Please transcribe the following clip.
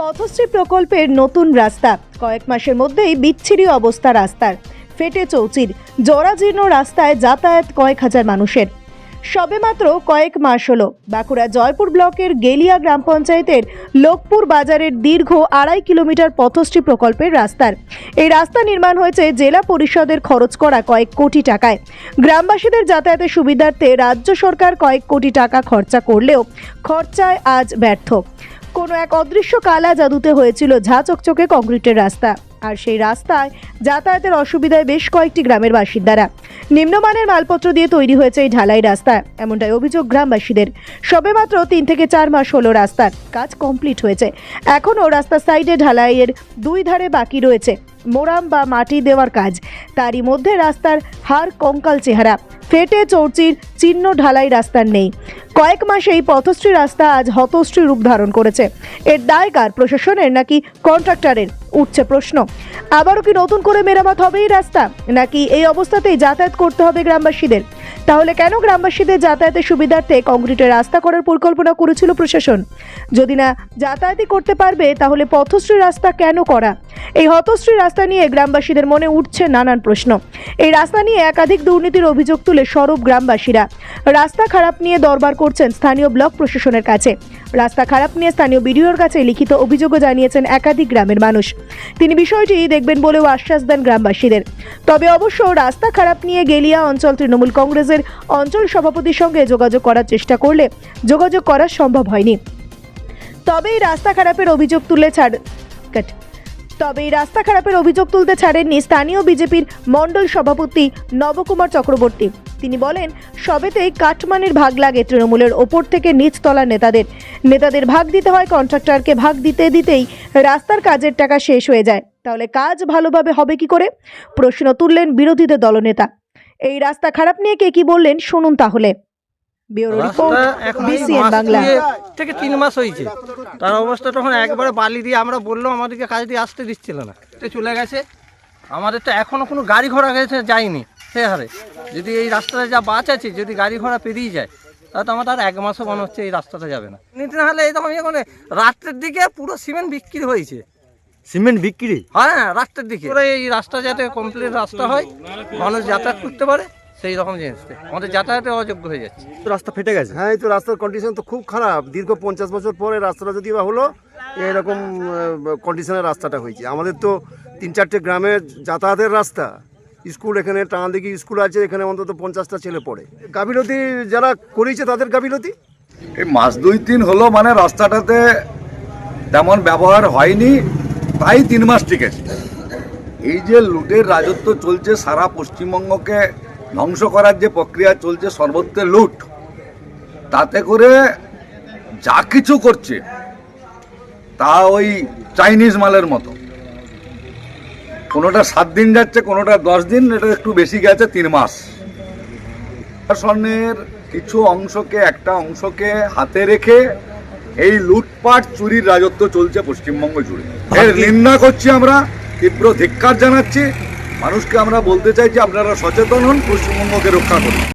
পথশ্রী প্রকল্পের নতুন রাস্তা। কয়েক মাসের মধ্যেই বিচ্ছিরি অবস্থা রাস্তার। ফেটে চৌচির, জরাজীর্ণ রাস্তায় যাতায়াত কয়েক হাজার মানুষের। সবেমাত্র কয়েক মাস হলো, বাঁকুড়া জয়পুর ব্লকের গেলিয়া গ্রাম পঞ্চায়েতের লোকপুর বাজারের দীর্ঘ আড়াই কিলোমিটার পথশ্রী প্রকল্পের রাস্তার। এই রাস্তা নির্মাণ হয়েছে জেলা পরিষদের খরচ করা কয়েক কোটি টাকায়। গ্রামবাসীদের যাতায়াতের সুবিধার্থে রাজ্য সরকার কয়েক কোটি টাকা খরচা করলেও খরচায় আজ ব্যর্থ। কোনো এক অদৃশ্য কালা জাদুতে হয়েছিল ঝা চকচকে কংক্রিটের রাস্তা। আর সেই রাস্তায় যাতায়াতের অসুবিধায় বেশ কয়েকটি গ্রামের বাসিন্দারা। নিম্নমানের মালপত্র দিয়ে তৈরি হয়েছে এই ঢালাই রাস্তা। এমনটাই অভিযোগ গ্রামবাসীদের। সবেমাত্র তিন থেকে চার মাস হলো রাস্তার। কাজ কমপ্লিট হয়েছে। এখনও রাস্তার সাইডে ঢালাইয়ের দুই ধারে বাকি রয়েছে। মোরাম বা মাটি দেওয়ার কাজ। তারই মধ্যে রাস্তার হার কঙ্কাল চেহারা। ফেটে চৌচির চিহ্ন ঢালাই রাস্তার নেই। কয়েক মাসে এই পথশ্রী রাস্তা আজ হতশ্রী রূপ ধারণ করেছে। এর দায় কার প্রশাসনের নাকি কন্ট্রাক্টরের? উঠছে প্রশ্ন। আবারও কি নতুন করে মেরামত হবে এই রাস্তা? নাকি এই অবস্থাতেই যাতায়াত করতে হবে গ্রামবাসীদের? তাহলে কেন গ্রামবাসীদের যাতায়াতের সুবিধার্থে কংক্রিটের রাস্তা করার পরিকল্পনা করেছিল প্রশাসন? যদি না যাতায়াতই করতে পারবে, তাহলে পথশ্রী রাস্তা কেন করা? এই হতশ্রী রাস্তা নিয়ে গ্রামবাসীদের মনে উঠছে নানান প্রশ্ন। এই রাস্তা নিয়ে একাধিক দুর্নীতির অভিযোগ তুলে সরব গ্রামবাসীরা। রাস্তা খারাপ নিয়ে দরবার করছেন স্থানীয় ব্লক প্রশাসনের কাছে। রাস্তা খারাপ নিয়ে স্থানীয় বিডিওর কাছে লিখিত অভিযোগও জানিয়েছেন একাধিক গ্রামের মানুষ। তিনি বিষয়টি দেখবেন বলেও আশ্বাস দেন গ্রামবাসীদের। তবে অবশ্য রাস্তা খারাপ নিয়ে গেলিয়া অঞ্চল তৃণমূল কংগ্রেসের অঞ্চল সভাপতির সঙ্গে যোগাযোগ করার চেষ্টা করলে যোগাযোগ করা সম্ভব হয়নি। তবে এই রাস্তা খারাপের অভিযোগ তুলে ছাড়। তবে এই রাস্তা খারাপের অভিযোগ তুলতে ছাড়েননি স্থানীয় বিজেপির মণ্ডল সভাপতি নবকুমার চক্রবর্তী। তিনি বলেন সবেতেই কাটমানের ভাগ লাগে তৃণমূলের ওপর থেকে নিচতলা নেতাদের। নেতাদের ভাগ দিতে হয়, কন্ট্রাক্টরকে ভাগ দিতে দিতেই রাস্তার কাজের টাকা শেষ হয়ে যায়। তাহলে কাজ ভালোভাবে হবে কি করে? প্রশ্ন তুললেন বিরোধীদের দলনেতা। এই রাস্তা খারাপ নিয়ে কে কি বললেন, শুনুন তাহলে। ব্যুরো রিপোর্ট রাস্তা এখন বিসিএন বাংলা। থেকে তিন মাস হয়েছে। তার অবস্থা তখন একবারে বালি দিয়ে আমরা বললাম আমাদেরকে কাজ দিয়ে আসতে দিচ্ছিল না। চলে গেছে। আমাদের তো এখনও কোনো গাড়ি ঘোড়া গেছে যায়নি। সে হারে। যদি এই রাস্তাটা যা বাঁচ আছে যদি গাড়ি ঘোড়া পেরিয়ে যায় তাহলে তো আমাদের আর এক মাসও মনে হচ্ছে এই রাস্তাটা যাবে না। নিতে না হলে এই তখন এখন রাত্রের দিকে পুরো সিমেন্ট বিক্রি হয়েছে। সিমেন্ট বিক্রি? হ্যাঁ রাত্রের দিকে। পুরো এই রাস্তা যাতে কমপ্লিট রাস্তা হয় মানুষ যাতায়াত করতে পারে। সেই রকম জিনিসটা আমাদের যাতায়াতে অযোগ্য হয়ে যাচ্ছে। তো রাস্তা ফেটে গেছে। হ্যাঁ এই তো রাস্তার কন্ডিশন তো খুব খারাপ। দীর্ঘ পঞ্চাশ বছর পরে রাস্তাটা যদি বা হলো এরকম কন্ডিশনের রাস্তাটা হয়েছে। আমাদের তো তিন চারটে গ্রামের যাতায়াতের রাস্তা। স্কুল এখানে টাঙাদিঘি স্কুল আছে এখানে অন্তত পঞ্চাশটা ছেলে পড়ে। গাফিলতি যারা করেছে তাদের গাফিলতি? এই মাস দুই তিন হলো মানে রাস্তাটাতে তেমন ব্যবহার হয়নি তাই তিন মাস টিকেছে। এই যে লুটের রাজত্ব চলছে সারা পশ্চিমবঙ্গকে ধ্বংস করার যে প্রক্রিয়া চলছে সর্বত্র লুট। তাতে করে যা কিছু করছে, তা ওই চাইনিজ মালের মতো। কোনোটা সাত দিন যাচ্ছে, কোনোটা দশ দিন, এটা একটু বেশি গেছে, তিন মাস। প্রশাসনের কিছু অংশকে, একটা অংশকে হাতে রেখে এই লুটপাট, চুরির রাজত্ব চলছে পশ্চিমবঙ্গ জুড়ে। এর নিন্দা করছি আমরা, তীব্র ধিক্কার জানাচ্ছি। মানুষকে আমরা বলতে চাই যে আপনারা সচেতন হন পশ্চিমবঙ্গকে রক্ষা করুন।